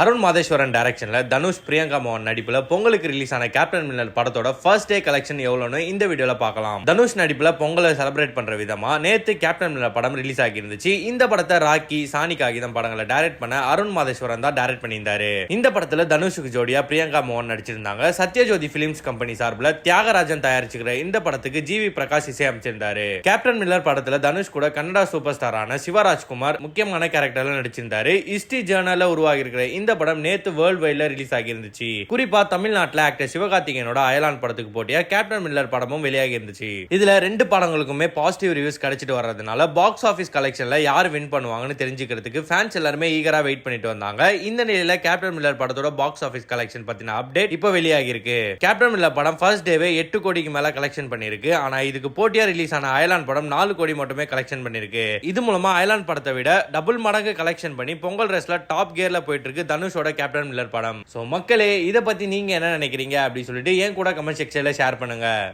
அருண் மாதேஸ்வரன் டைரக்ஷனில் தனுஷ் பிரியங்கா மோகன் நடிப்பில் பொங்கலுக்கு ரிலீஸ் ஆன கேப்டன் மில்லர் படத்தோட ஃபர்ஸ்ட் டே கலெக்ஷன் எவ்வளோன்னு இந்த வீடியோவில் பார்க்கலாம். தனுஷ் நடிப்பில் பொங்கலை செலிப்ரேட் பண்ணுற விதமாக நேற்று கேப்டன் மில்லர் படம் ரிலீஸ் ஆகியிருந்துச்சு. இந்த படத்தை ராக்கி சாணி காகிதம் படங்களை டைரக்ட் பண்ண அருண் மாதேஸ்வரன் தான் டைரக்ட் பண்ணியிருந்தாரு. இந்த படத்தில் தனுஷுக்கு ஜோடியாக பிரியங்கா மோகன் நடிச்சிருந்தாங்க. சத்யஜோதி ஃபிலிம்ஸ் கம்பெனி சார்பில் தியாகராஜன் தயாரிச்சுக்கிற இந்த படத்துக்கு ஜிவி பிரகாஷ் இசையமைச்சிருந்தாரு கேப்டன் மில்லர் படத்தில் தனுஷ் கூட கன்னடா சூப்பர் ஸ்டாரான சிவராஜ்குமார் முக்கியமான கேரக்டரில் நடிச்சிருந்தாரு. ஹிஸ்டி ஜேர்னலில் உருவாகியிருக்கிற இந்த படம் நேத்து வேர்ல்ட் வைட்ல ரிலீஸ் ஆகியிருந்துச்சு. குறிப்பா தமிழ்நாட்டில் ஆக்டர் சிவகார்த்திகேயனோட அயலான் படத்துக்கு போட்டியா கேப்டன் மில்லர் படமும் வெளியாகி இருந்துச்சு. இதுல ரெண்டு படங்களுக்குமே பாசிட்டிவ் ரிவ்யூஸ் கிடைச்சிட்டு வர்றதுனால பாக்ஸ் ஆஃபீஸ் கலெக்ஷன்ல யார் வின் பண்ணுவாங்கன்னு தெரிஞ்சுக்கிறதுக்கு ஃபேன்ஸ் எல்லாருமே ஈகரா வெயிட் பண்ணிட்டு வந்தாங்க. இந்த நிலையில கேப்டன் மில்லர் படத்தோட பாக்ஸ் ஆஃபீஸ் கலெக்ஷன் பத்தின அப்டேட் இப்போ வெளியாகி இருக்கு கேப்டன் மில்லர் படம் ஃபர்ஸ்ட் டேவே எட்டு கோடிக்கு மேல கலெக்ஷன் பண்ணிருக்கு ஆனா இதுக்கு போட்டியா ரிலீஸ் ஆன அயலான் படம் நாலு கோடி மட்டுமே கலெக்ஷன் பண்ணிருக்கு இது மூலமா அயலான் படத்தை விட டபுள் மடங்கு கலெக்ஷன் பண்ணி பொங்கல் ரேஸ்ல டாப் கியர்ல போயிட்டு இருக்கு தனுஷோட கேப்டன் மில்லர் படம். ஸோ மக்களே இதை பற்றி நீங்கள் என்ன நினைக்கிறீங்க? அப்படின்னு சொல்லிட்டு என் கூட கமெண்ட் செக்ஷனில் ஷேர் பண்ணுங்கள்